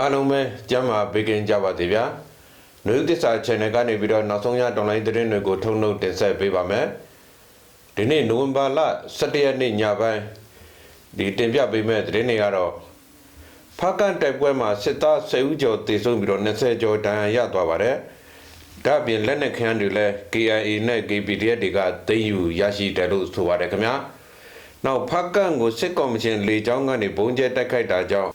အားလုံးပဲကျမ်းမာဘေးကင်းကြပါစေဗျာ။နှွေဦးသစ္စာ channel ကနေပြီးတော့နောက်ဆုံးရဒေါ်လာသတင်းတွေကိုထုတ်နှုတ်တင်ဆက်ပေးပါမယ်။ဒီနေ့နိုဝင်ဘာလ17ရက်နေ့ညပိုင်းဒီတင်ပြပေးမယ့်သတင်းတွေကတော့ဖားကန်တိုက်ပွဲမှာစစ်သား10ဦးကျော်တေဆုံးပြီးတော့20ကျော်ဒဏ်ရာရသွားပါတယ်။ဒါ့အပြင်လက်နက်ခန်းတွေလည်း KIA နဲ့ KPDF တွေကသိမ်းယူရရှိတယ်လို့ဆိုပါတယ်ခင်ဗျာ။နောက်ဖားကန်ကိုစစ်ကော်မရှင်လေကြောင်းကနေဘုံကျဲတိုက်ခိုက်တာကြောင့်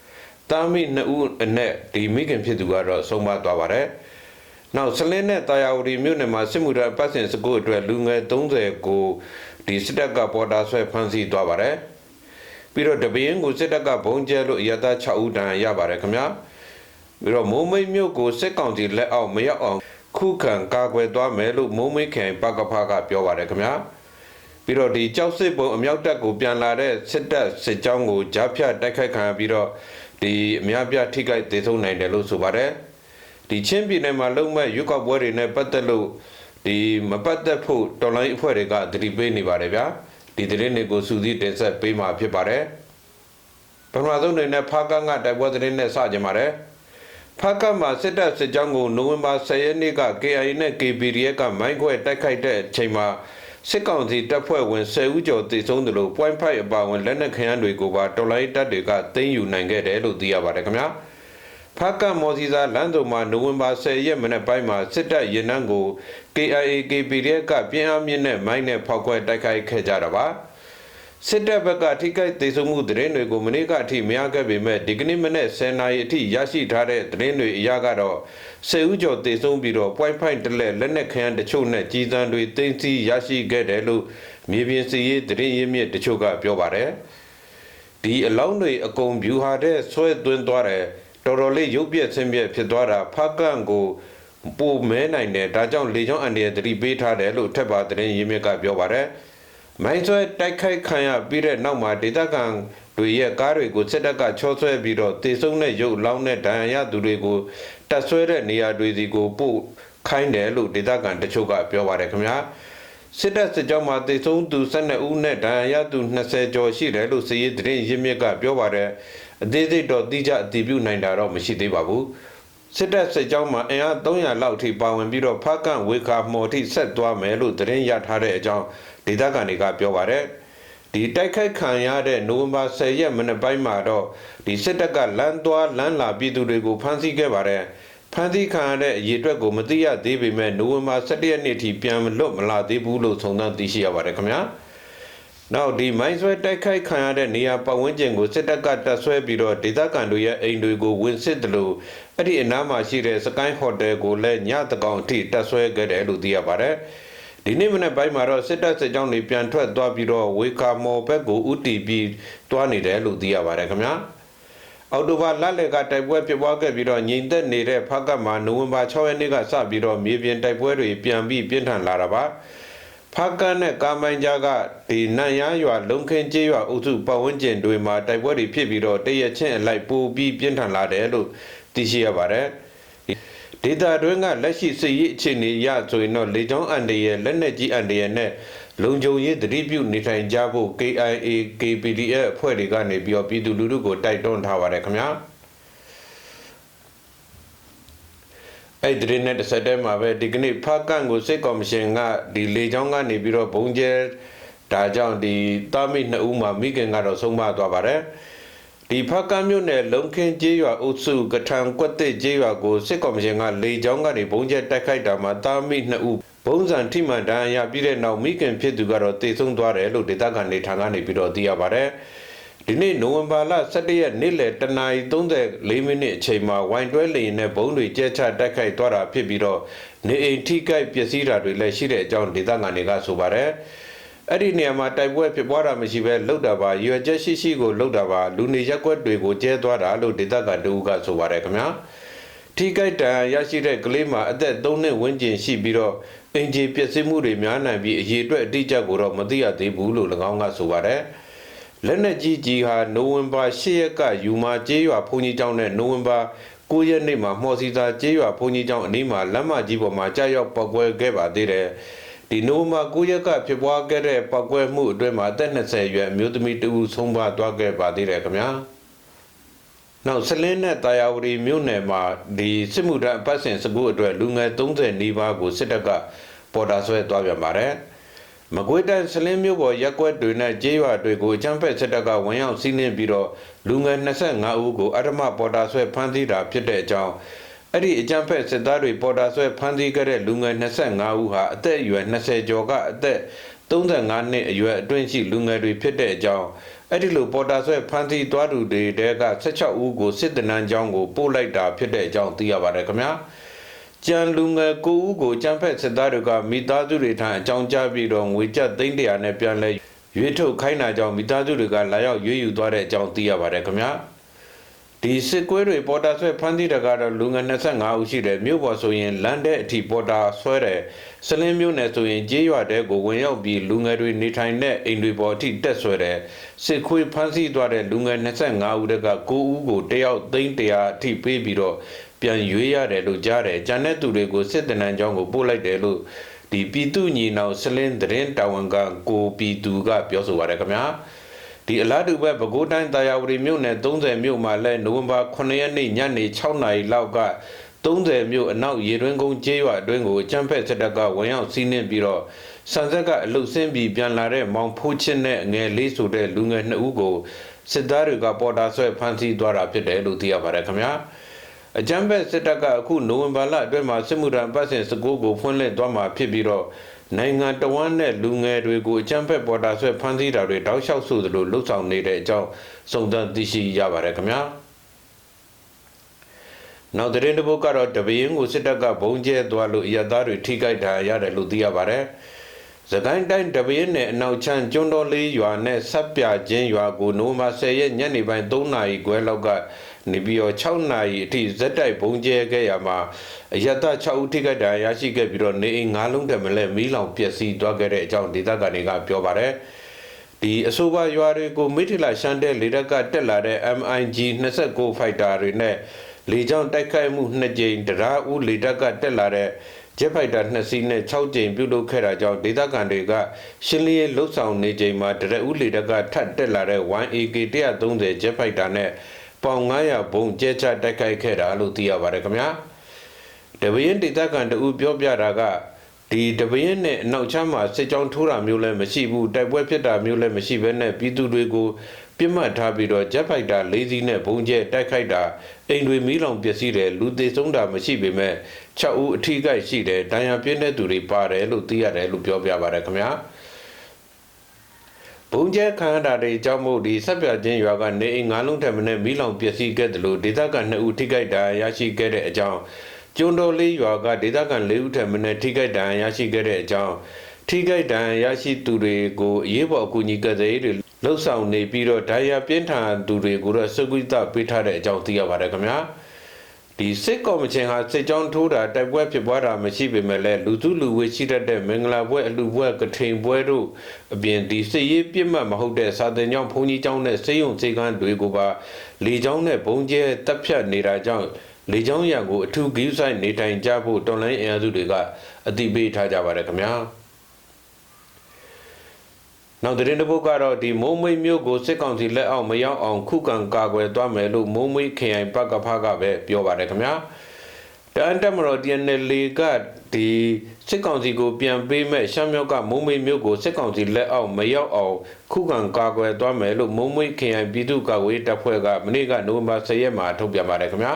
တာမိနှစ်ဦးအနက်ဒီမိခင်ဖြစ်သူကတော့ဆုံးမသွားပါတယ်။နောက်စလင်းနဲ့တာယာဝတီမြို့နယ်မှာစစ်မှုထမ်းပတ်စင်စကုအတွက်လူငယ်30ကိုဒီစစ်တပ်ကပေါ်တာဆွဲဖမ်းဆီးသွားပါတယ်။ပြီးတော့တပင်းကိုစစ်တပ်ကဘုံကျဲလို့အရတာ6ဦးတန်းရပါတယ်ခင်ဗျာ။ပြီးတော့မိုးမိတ်မြို့ကိုစစ်ကောင်စီလက်အောက်မရောက်အောင်ခုခံကာကွယ်သွားမယ်လို့မိုးမိတ်ခိုင်ပကဖာကပြောပါတယ်ခင်ဗျာ။ပြီးတော့ဒီကြောက်စစ်ပုံအမြောက်တပ်ကိုပြန်လာတဲ့စစ်တပ်စစ်ကြောင်းကိုကြားဖြတ်တိုက်ခိုက်ခံပြီးတော့ ဒီအများပြထိခိုက်ဒေဆုံးနိုင်တယ်လို့ဆိုပါတယ်ဒီချင်းပြည်နယ်မှာလုံမဲ့ရွက်ကောက်ပွဲတွေနဲ့ပတ်သက်လို့ဒီမပတ်သက်ဖို့တော်လိုင်းအဖွဲ့တွေကသတိပေးနေပါတယ်ဗျာဒီသတင်းတွေကိုစူးစီးတင်ဆက်ပေးမှာဖြစ်ပါတယ်ပထမဆုံးအနေနဲ့ဖားကန်းကတိုက်ပွဲသတင်းနဲ့စကြင်ပါတယ်ဖားကန်းမှာစစ်တပ်စစ်ကြောင်းကိုနိုဝင်ဘာ10ရက်နေ့က KIA နဲ့ KPDF ကမိုင်းခွဲတိုက်ခိုက်တဲ့အချိန်မှာ စစ်ကောင်စီတပ်ဖွဲ့ဝင်10ဦးကျော်တေဆုံးတယ်လို့ point 5အပါဝင်လက်နက်ခဲယမ်းတွေကိုပါတော်လိုင်းတပ်တွေကသိမ်းယူနိုင်ခဲ့တယ်လို့သိရပါတယ်ခင်ဗျာဖားကမော်စီစာလမ်းစုံမှာနိုဝင်ဘာ10ရက်မနေ့ပိုင်းမှာစစ်တပ်ရင်နှန်းကို KIA KPDF ကပြင်းအားမြင့်တဲ့မိုင်းနဲ့ဖောက်ခွဲတိုက်ခိုက်ခဲ့ကြတာပါ စစ်တပ်ဘက်ကထိခိုက်ဒေဆုံးမှုသတင်းတွေကိုမနေ့ကအထိမရခဲ့ပေမဲ့ဒီကနေ့မနေ့10နာရီအထိရရှိထားတဲ့သတင်းတွေအရကတော့စေဦးကျော်ဒေဆုံးပြီးတော့ point point တလက်လက်နက်ခန်းတချို့နဲ့ကြီးစံတွေတင်းစီရရှိခဲ့တယ်လို့မြေပြင်စီရေးသတင်းရင်းမြစ်တချို့ကပြောပါတယ်ဒီအလောင်းတွေအကုန်ဗျူဟာတဲ့ဆွဲသွင်းသွားတယ်တော်တော်လေးရုပ်ပြက်ဆင်းပြက်ဖြစ်သွားတာဖားကန်ကိုပိုမဲနိုင်တယ်ဒါကြောင့်လေချောင်းအန်ဒီရဲ့သတိပေးထားတယ်လို့ထက်ပါသတင်းရင်းမြစ်ကပြောပါတယ် မိုင်းဆွဲတိုက်ခိုက်ခံရပြီးတဲ့နောက်မှာဒေသခံတွေရဲ့ကားတွေကိုစစ်တပ်ကချောဆွဲပြီးတော့တေဆုံးတဲ့ရုပ်လောင်းတဲ့ဒဏ်ရာရသူတွေကိုတက်ဆွဲတဲ့နေရာတွေစီကိုပို့ခိုင်းတယ်လို့ဒေသခံတချို့ကပြောပါတယ်ခင်ဗျာစစ်တပ်စစ်ကြောင်းမှာတေဆုံးသူ12ဦးနဲ့ဒဏ်ရာရသူ20ကျော်ရှိတယ်လို့စီရေးသတင်းရင်းမြစ်ကပြောပါတယ်အသေးစိတ်တော့တိကျအတည်ပြုနိုင်တာတော့မရှိသေးပါဘူးစစ်တပ်စစ်ကြောင်းမှာအင်အား300လောက်ထိပါဝင်ပြီးတော့ဖားကန့်ဝေခါမော်ထိဆက်သွားမယ်လို့သတင်းရထားတဲ့အကြောင်း ဒေသခံတွေကပြောပါတယ်ဒီတိုက်ခိုက်ခံရတဲ့နိုဝင်ဘာ10ရက်မနေ့ပိုင်းမှာတော့ဒီစစ်တပ်ကလမ်းသွားလမ်းလာပြည်သူတွေကိုဖမ်းဆီးခဲ့ပါတယ်ဖမ်းဆီးခံရတဲ့အရေးအတွက်ကိုမသိရသေးပေမဲ့နိုဝင်ဘာ17ရက်နေ့ထိပြန်လွတ်မလာသေးဘူးလို့သုံးသပ်သိရှိရပါတယ်ခင်ဗျာနောက်ဒီမိုင်းဆွဲတိုက်ခိုက်ခံရတဲ့နေရာပတ်ဝန်းကျင်ကိုစစ်တပ်ကတပ်ဆွဲပြီးတော့ဒေသခံတွေရဲ့အိမ်တွေကိုဝင်စစ်တယ်လို့အဲ့ဒီအနားမှာရှိတဲ့စကိုင်းဟိုတယ်ကိုလည်းညတကောင်အထိတပ်ဆွဲခဲ့တယ်လို့သိရပါတယ် ဒီနေ့မနေ့ပိုင်းမှာတော့စစ်တပ်စစ်ကြောင်းတွေပြန်ထွက်သွားပြီးတော့ဝေကာမော်ဘက်ကိုဥတီပြီးတွားနေတယ်လို့သိရပါတယ်ခင်ဗျာအော်တိုဘာလလက်ကတိုက်ပွဲဖြစ်ပွားခဲ့ပြီးတော့ငြိမ်သက်နေတဲ့ဖက်ကမှာနိုဝင်ဘာ6ရက်နေ့ကစပြီးတော့မြေပြင်တိုက်ပွဲတွေပြန်ပြီးပြင်းထန်လာတာပါဖကန်းနဲ့ကာမိုင်းကြားကဒီနန်ရရွာလုံခင်းကျေးရွာအုပ်စုပတ်ဝန်းကျင်တွေမှာတိုက်ပွဲတွေဖြစ်ပြီးတော့တရချင်းအလိုက်ပိုပြီးပြင်းထန်လာတယ်လို့သိရှိရပါတယ် ဒေတာတွင်းကလက်ရှိစစ်ရေးအခြေအနေရဆိုရင်တော့လေကြောင်းအန်တရဲ့လက်နက်ကြီးအန်တရဲ့နဲ့လုံခြုံရေးသတိပြုနေထိုင်ကြဖို့ KIA KPDF အဖွဲ့တွေကနေပြီးတော့ပြည်သူလူထုကိုတိုက်တွန်းထားပါတယ်ခင်ဗျာအဲ့ဒီနဲ့တစ်ဆက်တည်းမှာပဲဒီကနေ့ဖားကန်ကိုစစ်ကော်မရှင်ကဒီလေကြောင်းကနေပြီးတော့ဘုံကျဲဒါကြောင့်ဒီတာမိနှစ်ဦးမှာမိခင်ကတော့ဆုံးမသွားပါတယ် ဒီဖကမ်းမြို့နယ်လုံခင်းကျေးရွာအုပ်စုကထံကွက်တစ်ကျေးရွာကိုစစ်ကော်မရှင်ကလေကြောင်းကနေဘုံကျဲတိုက်ခိုက်တာမှာတာမိနှစ်ဦးဘုံစံထိမှန်တန်းရပြီးတဲ့နောက်မိခင်ဖြစ်သူကတော့တေဆုံးသွားတယ်လို့ဒေသခံနေထံကနေပြီးတော့သိရပါတယ်ဒီနေ့နိုဝင်ဘာလ17ရက်နေ့လယ်တနာရီ34မိနစ်အချိန်မှာဝိုင်တွဲလေရင်နဲ့ဘုံတွေကျဲချတိုက်ခိုက်သွားတာဖြစ်ပြီးတော့နေအိမ်ထိခိုက်ပျက်စီးတာတွေလည်းရှိတဲ့အကြောင်းဒေသခံတွေကဆိုပါတယ် အဲ့ဒီနေရာမှာတိုက်ပွဲဖြစ်ပွားတာမရှိဘဲလှုပ်တာပါရွယ်ချက်ရှိရှိကိုလှုပ်တာပါလူနေရက်ွက်တွေကိုကျဲသွားတာလို့ဒေသခံတို့ကဆိုပါတယ်ခင်ဗျာထိကြိုက်တန်ရရှိတဲ့ကလေးမှာအသက်3နှစ်ဝန်းကျင်ရှိပြီးတော့အင်ဂျီပျက်စီးမှုတွေများနိုင်ပြီးအရေးအတွက်အတိအကျကိုတော့မသိရသေးဘူးလို့၎င်းကဆိုပါတယ်လက်နက်ကြီးကြီးဟာနိုဝင်ဘာ10ရက်ကယူမာကျေးရွာဘုန်းကြီးကျောင်းနဲ့နိုဝင်ဘာ9ရက်နေ့မှာမှော်စီသာကျေးရွာဘုန်းကြီးကျောင်းအနီးမှာလမ်းမကြီးပေါ်မှာကြာရောက်ပောက်ကွဲခဲ့ပါသေးတယ် ဒီနိုမာ9ရက်ကဖြစ်ပွားခဲ့တဲ့ပောက်ကွဲမှုအတွင်းမှာအသက်20အရွယ်အမျိုးသမီးတဦးဆုံးပါသွားခဲ့ပါသေးတယ်ခင်ဗျာနောက်စလင်းနဲ့တာယာဝတီမြို့နယ်မှာဒီစစ်မှုထမ်းအပတ်စဉ်စကူအတွက်လူငယ်30နီးပါးကိုစစ်တပ်ကပေါ်တာဆွဲသွားပြန်ပါတယ်မကွေးတိုင်းစလင်းမြို့ပေါ်ရက်ကွက်တွေနဲ့ကျေးရွာတွေကိုအကြမ်းဖက်စစ်တပ်ကဝင်ရောက်စီးနင်းပြီးတော့လူငယ်25ဦးကိုအဓမ္မပေါ်တာဆွဲဖမ်းဆီးတာဖြစ်တဲ့အကြောင်း အဲ့ဒီအကြမ်းဖက်စစ်သားတွေပေါ်တာဆွဲဖမ်းဆီးခဲ့တဲ့လူငယ်25ဦးဟာအသက်အရွယ်20ကျော်ကအသက်35နှစ်အရွယ်အတွင်းရှိလူငယ်တွေဖြစ်တဲ့အကြောင်းအဲ့ဒီလိုပေါ်တာဆွဲဖမ်းဆီးသွားသူတွေတဲက16ဦးကိုစစ်တနန်းကျောင်းကိုပို့လိုက်တာဖြစ်တဲ့အကြောင်းသိရပါတယ်ခင်ဗျာကျန်လူငယ်9ဦးကိုကျန်းဖက်စစ်သားတွေကမိသားစုတွေထံအကြောင်းကြားပြီးတော့ငွေကျပ်300နဲ့ပြန်လဲရွေးထုတ်ခိုင်းတာကြောင့်မိသားစုတွေကလာရောက်ရွေးယူသွားတဲ့အကြောင်းသိရပါတယ်ခင်ဗျာ ဒီစစ်ကွဲတွေပေါ်တာဆွဲဖမ်းဆီးတကတော့လူငယ်25ဦးရှိတယ်မြို့ပေါ်ဆိုရင်လမ်းတဲ့အထိပေါ်တာဆွဲတယ်စလင်းမြို့နယ်ဆိုရင်ကြေးရွာတဲကိုဝင်ရောက်ပြီးလူငယ်တွေနေထိုင်တဲ့အိမ်တွေပေါ်အထိတက်ဆွဲတယ်စစ်ခွေးဖမ်းဆီးသွားတဲ့လူငယ်25ဦးတက်က9ဦးကိုတယောက်သိန်း100အထိပေးပြီးတော့ပြန်ရွေးရတယ်လို့ကြားတယ်။ကြံတဲ့သူတွေကိုစစ်တနန်းကျောင်းကိုပို့လိုက်တယ်လို့ဒီပြည်သူညီနောင်စလင်းသတင်းတာဝန်ကကိုပြည်သူကပြောဆိုပါတယ်ခင်ဗျာ။ ဒီအလားတူပဲပဲခူးတိုင်းတာယာဝတီမြို့နယ်30မြို့မှာလဲနိုဝင်ဘာ9ရက်နေ့ညနေ6နာရီလောက်က30မြို့အနောက်ရေတွင်းကုန်းကျေးရွာအတွင်းကိုကျန်းဖက်စစ်တပ်ကဝင်ရောက်စီးနင်းပြီးတော့ဆန်ဆက်ကအလုဆင်းပြီးပြန်လာတဲ့မောင်ဖိုးချစ်နဲ့ငယ်လေးဆိုတဲ့လူငယ်2ဦးကိုစစ်သားတွေကပေါ်တာဆွဲဖမ်းဆီးသွားတာဖြစ်တယ်လို့သိရပါတယ်ခင်ဗျာ။အကြမ်းဖက်စစ်တပ်ကအခုနိုဝင်ဘာလအတွင်းမှာစစ်မှုထမ်းပတ်စဉ်စကူကိုဖွင့်လှစ်သွားမှာဖြစ်ပြီးတော့ နိုင်ငံတော်ဝန်နဲ့လူငယ်တွေကိုအကြမ်းဖက်ပေါ်တာဆွဲဖမ်းဆီးတာတွေတောက်လျှောက်ဆိုသလိုလှုပ်ဆောင်နေတဲ့အကြောင်းစုံစမ်းသိရှိရပါတယ်ခင်ဗျာနောက်တဲ့တဲ့ဘုတ်ကတော့တပင်းကိုစစ်တပ်ကဘုံကျဲသွားလို့အရသားတွေထိကြိုက်တာရတယ်လို့သိရပါတယ်စကိုင်းတိုင်းတပင်းနဲ့အနောက်ချမ်းကျွန်းတော်လေးရွာနဲ့ဆက်ပြချင်းရွာကိုနိုဝင်ဘာ10ရက်ညနေပိုင်း3နာရီခွဲလောက်က နေပြီးတော့6နာရီအထိဇက်တိုက်ဘုံကျဲခဲ့ရမှာအရတ6ဦးထိခိုက်ဒဏ်ရာရရှိခဲ့ပြီးတော့နေအိမ်9လုံးတမလဲမီးလောင်ပျက်စီးသွားခဲ့တဲ့အကြောင်းဒေသခံတွေကပြောပါတယ်ဒီအဆိုပါရွာတွေကိုမိထီလာရှမ်းတဲ့လေတက်ကတက်လာတဲ့ MIG 29 fighter တွေနဲ့လေကြောင်းတိုက်ခိုက်မှု2ကြိမ်တရားဦးလေတက်ကတက်လာတဲ့ဂျက်ဖိုက်တာ2စီးနဲ့6ကြိမ်ပြုလုပ်ခဲ့တာကြောင့်ဒေသခံတွေကရှင်းလင်းရေးလှုပ်ဆောင်နေချိန်မှာတရဦးလေတက်ကထပ်တက်လာတဲ့ 1AK 130ဂျက်ဖိုက်တာနဲ့ ပေါင်900ဘုံကျဲချတိုက်ခိုက်ခဲ့တာလို့သိရပါတယ်ခင်ဗျာတပင်းဒေသခံတဦးပြောပြတာကဒီတပင်းနဲ့အနောက်ချမ်းမှာစစ်ကြောင်းထိုးတာမျိုးလည်းမရှိဘူးတိုက်ပွဲဖြစ်တာမျိုးလည်းမရှိဘဲနဲ့ပြည်သူတွေကိုပြစ်မှတ်ထားပြီးတော့ဂျက်ဖိုက်တာ၄စီးနဲ့ဘုံကျဲတိုက်ခိုက်တာအိမ်တွေမီးလောင်ပျက်စီးတယ်လူသေးဆုံးတာမရှိပေမဲ့6ဦးအထိခိုက်ရှိတယ်ဒဏ်ရာပြင်းတဲ့သူတွေပါတယ်လို့သိရတယ်လို့ပြောပြပါတယ်ခင်ဗျာ ဘုံကျဲခံရတာတွေအကြောင်းမို့ဒီဆက်ပြချင်းရွာကနေအိမ်ငါးလုံးထက်မနည်းမီးလောင်ပျက်စီးခဲ့တယ်လို့ဒေသခံ2ဦးထိခိုက်ဒဏ်ရာရရှိခဲ့တဲ့အကြောင်းကျွန်းတော်လေးရွာကဒေသခံ4ဦးထက်မနည်းထိခိုက်ဒဏ်ရာရရှိခဲ့တဲ့အကြောင်းထိခိုက်ဒဏ်ရာရရှိသူတွေကိုအရေးပေါ်အကူအညီကစားရေးတွေလှုပ်ဆောင်နေပြီးတော့ဒဏ်ရာပြင်းထန်သူတွေကိုတော့စုကွိတပေးထားတဲ့အကြောင်းသိရပါတယ်ခင်ဗျာ ဒီစစ်ကော်မရှင်ဟာစစ်ကြောင်းထိုးတာတိုက်ပွဲဖြစ်ပွားတာမရှိပေမဲ့လည်းလူစုလူဝေးရှိတတ်တဲ့မင်္ဂလာပွဲအလူပွဲကထိန်ပွဲတို့အပြင်ဒီစစ်ရေးပြစ်မှတ်မဟုတ်တဲ့စာတင်ကြောင်းဘုံကြီးကျောင်းနဲ့စေယုံစေကန်းတွေကိုပါလေကြောင်းနဲ့ဘုံကျဲတပ်ဖြတ်နေတာကြောင့်လေကြောင်းရံကိုအထူးဂိူးဆိုင်နေထိုင်ကြဖို့တော်လိုင်းအင်အားစုတွေကအတိပေးထားကြပါတယ်ခင်ဗျာ နောက်သတင်းတစ်ပုဒ်ကတော့ဒီမုံမိတ်မြို့ကိုစစ်ကောင်စီလက်အောက်မရောက်အောင်ခုခံကာကွယ်သွားမယ်လို့မုံမိတ်ခရိုင်ပကဖကပဲပြောပါတယ်ခင်ဗျာတန်တမတော် TNL ကဒီစစ်ကောင်စီကိုပြန်ပေးမဲ့ရှမ်းမြောက်ကမုံမိတ်မြို့ကိုစစ်ကောင်စီလက်အောက်မရောက်အောင်ခုခံကာကွယ်သွားမယ်လို့မုံမိတ်ခရိုင်ပြည်သူ့ကာကွယ်တပ်ဖွဲ့ကမနေ့ကနိုဝင်ဘာ10ရက်မှာထုတ်ပြန်ပါတယ်ခင်ဗျာ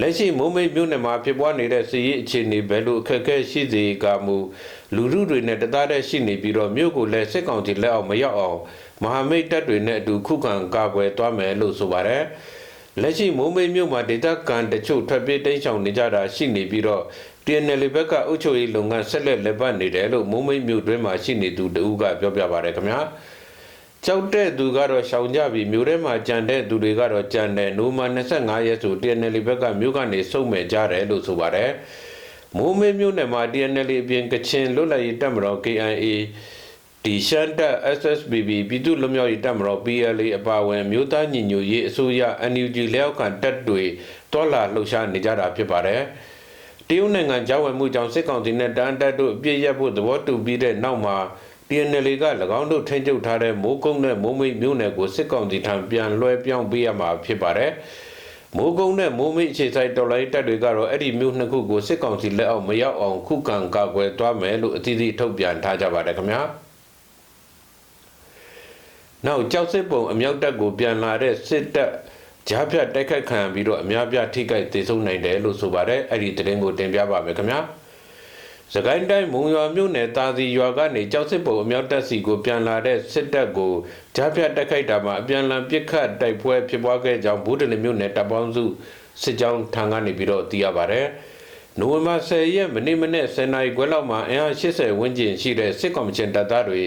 လက်ရှိမုံမိတ်မြို့နယ်မှာဖြစ်ပွားနေတဲ့စီရေးအခြေအနေဘယ်လိုအခက်အခဲရှိစေကမူလူထုတွေနဲ့တသားတည်းရှိနေပြီးတော့မြို့ကိုလည်းစစ်ကောင်စီလက်အောက်မရောက်အောင်မဟာမိတ်တပ်တွေနဲ့အတူခုခံကာကွယ်သွားမယ်လို့ဆိုပါတယ်လက်ရှိမုံမိတ်မြို့မှာဒေသခံတချို့ထွက်ပြေးတိမ်းရှောင်နေကြတာရှိနေပြီးတော့ TNL ဘက်ကအုပ်ချုပ်ရေးလုပ်ငန်းဆက်လက်လက်ပတ်နေတယ်လို့မုံမိတ်မြို့တွင်းမှာရှိနေသူတဦးကပြောပြပါတယ်ခင်ဗျာ ကြောက်တဲ့သူကတော့ရှောင်ကြပြီမြို့ထဲမှာကြံတဲ့သူတွေကတော့ကြံတယ်နိုမာ25ရက်ဆို TNL ဘက်ကမြို့ကနေစုံမဲ့ကြတယ်လို့ဆိုပါတယ်မိုးမေးမြို့နယ်မှာ TNL အပြင်ကချင်လွတ်လပ်ရေးတပ်မတော် KIA ဒီရှမ်းတပ် SSBB ပြည်သူ့လူမျိုးရေးတပ်မတော် PLA အပါအဝင်မြို့သားညီညွတ်ရေးအစိုးရ NUG လက်အောက်ခံတပ်တွေတွာလာလှုပ်ရှားနေကြတာဖြစ်ပါတယ်တရုတ်နိုင်ငံကြောင်းဝယ်မှုကြောင့်စစ်ကောင်စီနဲ့တန်တပ်တို့အပြစ်ရဖို့သဘောတူပြီးတဲ့နောက်မှာ TNL က၎င်းတို့ထိန်းချုပ်ထားတဲ့မိုးကုန်းနဲ့မိုးမိတ်မြို့နယ်ကိုစစ်ကောင်စီထံပြန်လွှဲပြောင်းပေးရမှာဖြစ်ပါတယ်။မိုးကုန်းနဲ့မိုးမိတ်အခြေဆိုင်တော်လိုင်းတပ်တွေကတော့အဲ့ဒီမြို့နှစ်ခုကိုစစ်ကောင်စီလက်အောက်မရောက်အောင်ခုခံကာကွယ်သွားမယ်လို့အသီးသီးထုတ်ပြန်ထားကြပါတယ်ခင်ဗျာနောက်ကြောက်စစ်ပုံအမြောက်တပ်ကိုပြန်လာတဲ့စစ်တပ်ကြားဖြတ်တိုက်ခိုက်ခံပြီးတော့အများပြထိခိုက်ဒေဆုံးနိုင်တယ်လို့ဆိုပါတယ်အဲ့ဒီသတင်းကိုတင်ပြပါမယ်ခင်ဗျာ စကိုင်းတိုင်းမုံရွာမြို့နယ်တာစီရွာကနေကြောက်စစ်ပုံအမြောက်တပ်စီကိုပြန်လာတဲ့စစ်တပ်ကိုကြားဖြတ်တိုက်ခိုက်တာမှာအပြန်အလှန်ပစ်ခတ်တိုက်ပွဲဖြစ်ပွားခဲ့ကြောင်းဘူးတလမြို့နယ်တပ်ပေါင်းစုစစ်ကြောင်းထံကနေပြီးတော့သိရပါတယ်။နိုဝင်ဘာ10ရက်မနေ့မနေ့10နာရီခွဲလောက်မှာအင်အား80ဝန်းကျင်ရှိတဲ့စစ်ကောင်ရှင်တပ်သားတွေ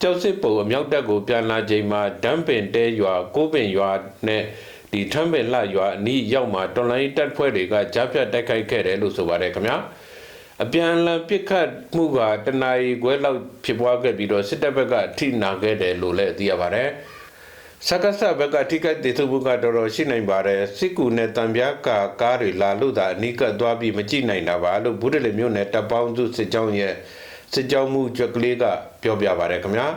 ကြောက်စစ်ပုံအမြောက်တပ်ကိုပြန်လာချိန်မှာဒမ်းပင်တဲရွာကိုပင်ရွာနဲ့ဒီထမ်းပင်လှရွာအနီးရောက်မှာတော်လိုင်းတပ်ဖွဲ့တွေကကြားဖြတ်တိုက်ခိုက်ခဲ့တယ်လို့ဆိုပါတယ်ခင်ဗျာ။ အပြန်အလှန်ပစ်ခတ်မှုကတနအီခွဲလောက်ဖြစ်ပွားခဲ့ပြီးတော့စစ်တပ်ဘက်ကထိနာခဲ့တယ်လို့လည်းသိရပါတယ်။စက္ကစဘက်ကထိခိုက်ဒေသမှုကတော်တော်ရှိနိုင်ပါတယ်စစ်ကူနဲ့တံပြားကာကားတွေလာလို့သာအနိကသွားပြီးမကြည့်နိုင်တာပါလို့ဘုဒ္ဓလေမျိုးနဲ့တပ်ပေါင်းစုစစ်ကြောင်းရဲ့စစ်ကြောင်းမှုကြွက်ကလေးကပြောပြပါတယ်ခင်ဗျာ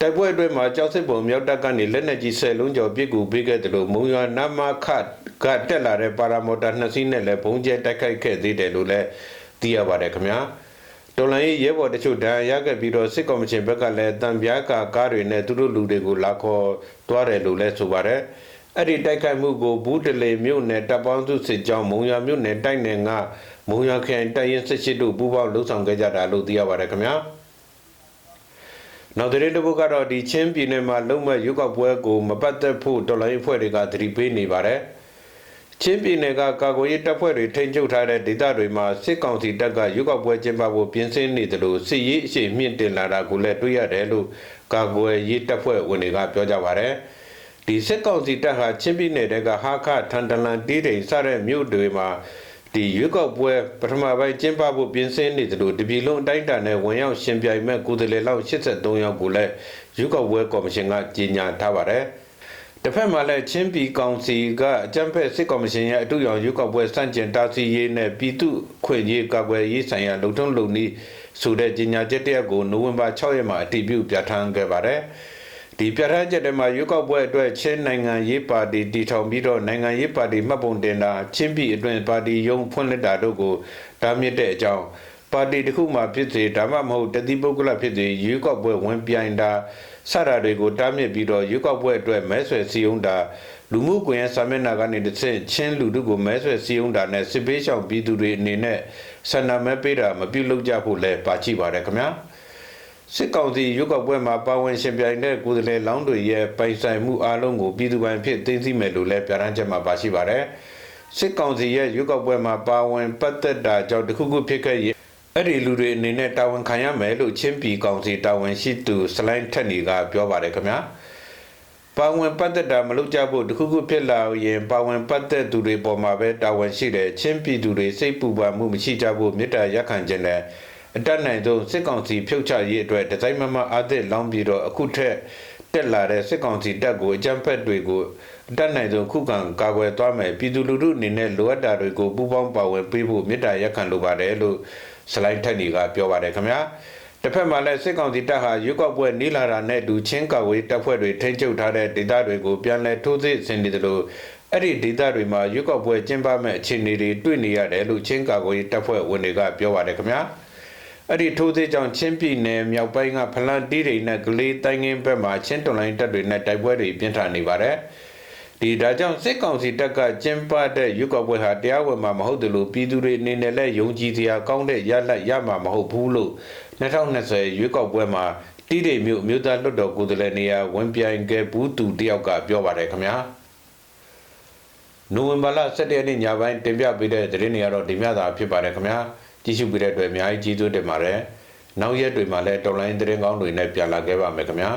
တိုက်ပွဲအတွင်းမှာကြောက်စစ်ပုံမြောက်တပ်ကနေလက်နက်ကြီးဆယ်လုံးကျော်ပစ်ကူပေးခဲ့တယ်လို့မုံရွာနမခတ်ကတက်လာတဲ့ပါရာမော်တာနှစ်စီးနဲ့လည်းဘုံကျဲတိုက်ခိုက်ခဲ့သေးတယ်လို့လည်း သိရပါတယ်ခင်ဗျာတော်လိုင်းရဲဘော်တချို့ဒဏ်ရာရခဲ့ပြီးတော့စစ်ကော်မရှင်ဘက်ကလည်းတံပြားကာကားတွေနဲ့သူတို့လူတွေကိုလာခေါ်သွားတယ်လို့လည်းဆိုပါတယ်အဲ့ဒီတိုက်ခိုက်မှုကိုဘူးတလေမြို့နယ်တပ်ပေါင်းစုစစ်ကြောင်းမုံရွာမြို့နယ်တိုက်နယ်ကမုံရွာခရိုင်တပ်ရင်းစစ်ရှိတို့ပူးပေါင်းလှုပ်ဆောင်ခဲ့ကြတာလို့သိရပါတယ်ခင်ဗျာနောက်တဲ့တစ်ပုတ်ကတော့ဒီချင်းပြည်နယ်မှာလုံမဲ့ရုပ်ောက်ပွဲကိုမပတ်သက်ဖို့တော်လိုင်းအဖွဲ့တွေကသတိပေးနေပါတယ် ချင်းပြည်နယ်ကကာကွယ်ရေးတပ်ဖွဲ့တွေထိန်းချုပ်ထားတဲ့ဒေသတွေမှာစစ်ကောင်စီတပ်ကရွေးကောက်ပွဲကျင်းပဖို့ပြင်ဆင်နေတယ်လို့စစ်ရေးအရှိမြင့်တင်လာတာကိုလည်းတွေ့ရတယ်လို့ကာကွယ်ရေးတပ်ဖွဲ့ဝင်တွေကပြောကြပါဗျ။ဒီစစ်ကောင်စီတပ်ဟာချင်းပြည်နယ်ကဟာခထန်တလန်တီးတိန်စတဲ့မြို့တွေမှာဒီရွေးကောက်ပွဲပထမပိုင်းကျင်းပဖို့ပြင်ဆင်နေတယ်လို့တပြည်လုံးအတိုင်းအတာနဲ့ဝင်ရောက်ရှင်ပြိုင်မဲ့ကိုယ်စားလှယ်လောက်83ယောက်ကိုလည်းရွေးကောက်ပွဲကော်မရှင်ကကြေညာထားပါတယ်။ တစ်ဖက်မှာလည်းချင်းပြည်ကောင်စီကအကြံဖက်စစ်ကော်မရှင်ရဲ့အတူရောင်ရွေးကောက်ပွဲစန့်ကျင်တာစီရေးနဲ့ပြည်သူ့ခွင့်ရေးကာကွယ်ရေးဆိုင်ရာလုံထုံးလုံနည်းဆိုတဲ့ကြေညာချက်တရက်ကိုနိုဝင်ဘာ6ရက်မှာအတည်ပြုပြဋ္ဌာန်းခဲ့ပါတယ်။ဒီပြဋ္ဌာန်းချက်ထဲမှာရွေးကောက်ပွဲအတွက်ချင်းနိုင်ငံရေးပါတီတည်ထောင်ပြီးတော့နိုင်ငံရေးပါတီမှတ်ပုံတင်တာချင်းပြည်အတွင်းပါတီရုံးဖွင့်လှစ်တာတို့ကိုတားမြစ်တဲ့အကြောင်း ပါတီတစ်ခုမှဖြစ်စေဒါမှမဟုတ်တတိပုဂ္ဂလဖြစ်စေရွေးကောက်ပွဲဝင်ပြိုင်တာစတာတွေကိုတားမြစ်ပြီးတော့ရွေးကောက်ပွဲအတွက်မဲဆွယ်စည်းရုံးတာလူမှုကွန်ရက်စာမျက်နှာကနေတစ်ဆင့်ချင်းလူတို့ကိုမဲဆွယ်စည်းရုံးတာနဲ့စစ်ပေးရှောင်ပြည်သူတွေအနေနဲ့ဆန္ဒမဲပေးတာမပြုလုပ်ကြဖို့လည်းပါချိပါတယ်ခင်ဗျာစစ်ကောင်စီရွေးကောက်ပွဲမှာပါဝင်ရှင်ပြိုင်တဲ့ကိုယ်စားလှယ်လောင်းတွေရဲ့ပိုင်ဆိုင်မှုအလုံးကိုပြည်သူပိုင်ဖြစ်သိသိမယ်လို့လည်းပြဋ္ဌာန်းချက်မှာပါရှိပါတယ်စစ်ကောင်စီရဲ့ရွေးကောက်ပွဲမှာပါဝင်ပတ်သက်တာကြောင့်တခုခုဖြစ်ခဲ့ရင် အဲ့ဒီလူတွေအနေနဲ့တာဝန်ခံရမယ်လို့ချင်းပြည်ကောင်စီတာဝန်ရှိသူစလိုင်းထက်နေကပြောပါတယ်ခင်ဗျာပါဝင်ပတ်သက်တာမလုပ်ကြဖို့တခုခုဖြစ်လာရင်ပါဝင်ပတ်သက်သူတွေပေါ်မှာပဲတာဝန်ရှိတယ်ချင်းပြည်သူတွေစိတ်ပူပန်မှုမရှိကြဖို့မေတ္တာရက်ခံခြင်းနဲ့အတတ်နိုင်ဆုံးစစ်ကောင်စီဖြုတ်ချရေးအတွက်ဒီဇိုင်းမမအားသစ်လောင်းပြီးတော့အခုထက်တက်လာတဲ့စစ်ကောင်စီတပ်ကိုအကြမ်းဖက်တွေကိုအတတ်နိုင်ဆုံးခုခံကာကွယ်သွားမယ်ပြည်သူလူထုအနေနဲ့လိုအပ်တာတွေကိုပူးပေါင်းပါဝင်ပေးဖို့မေတ္တာရက်ခံလိုပါတယ်လို့ စလိုင်းထက်နေကပြောပါတယ်ခင်ဗျာတစ်ဖက်မှာလည်းစစ်ကောင်စီတပ်ဟာရွေးကောက်ပွဲနီးလာတာနဲ့ဒူချင်းကာဝေးတပ်ဖွဲ့တွေထိန်းချုပ်ထားတဲ့ဒေသတွေကိုပြန်လည်ထိုးစစ်ဆင်နေတယ်လို့အဲ့ဒီဒေသတွေမှာရွေးကောက်ပွဲကျင်းပမဲ့အခြေအနေတွေတွေ့နေရတယ်လို့ချင်းကာဝေးတပ်ဖွဲ့ဝင်တွေကပြောပါတယ်ခင်ဗျာအဲ့ဒီထိုးစစ်ကြောင့်ချင်းပြည်နယ်မြောက်ပိုင်းကဖလန်တီးတွေနဲ့ကလေးတိုင်းငင်းဘက်မှာချင်းတွန်လိုင်းတပ်တွေနဲ့တိုက်ပွဲတွေပြင်းထန်နေပါတယ်။ ဒီဒါကြောင့်စစ်ကောင်စီတပ်ကကျင်းပတဲ့ရွေးကောက်ပွဲဟာတရားဝင်မှာမဟုတ်တယ်လို့ပြည်သူတွေအနေနဲ့လည်းယုံကြည်စရာကောင်းတဲ့ရလဒ်ရမှာမဟုတ်ဘူးလို့2020ရွေးကောက်ပွဲမှာတိတိမျိုးမြို့သားလွတ်တော်ကိုယ်စားလှယ်နေရာဝင်ပြိုင်ခဲ့ဘူးသူတယောက်ကပြောပါတယ်ခင်ဗျာနိုဝင်ဘာလ17ရက်နေ့ညပိုင်းတင်ပြပေးတဲ့သတင်းတွေကတော့ဒီမြတာဖြစ်ပါတယ်ခင်ဗျာကြည့်ရှုပေးတဲ့အတွက်အများကြီးကျေးဇူးတင်ပါတယ်နောက်ရက်တွေမှာလည်းတော်လိုင်းသတင်းကောင်းတွေနဲ့ပြန်လာခဲ့ပါမယ်ခင်ဗျာ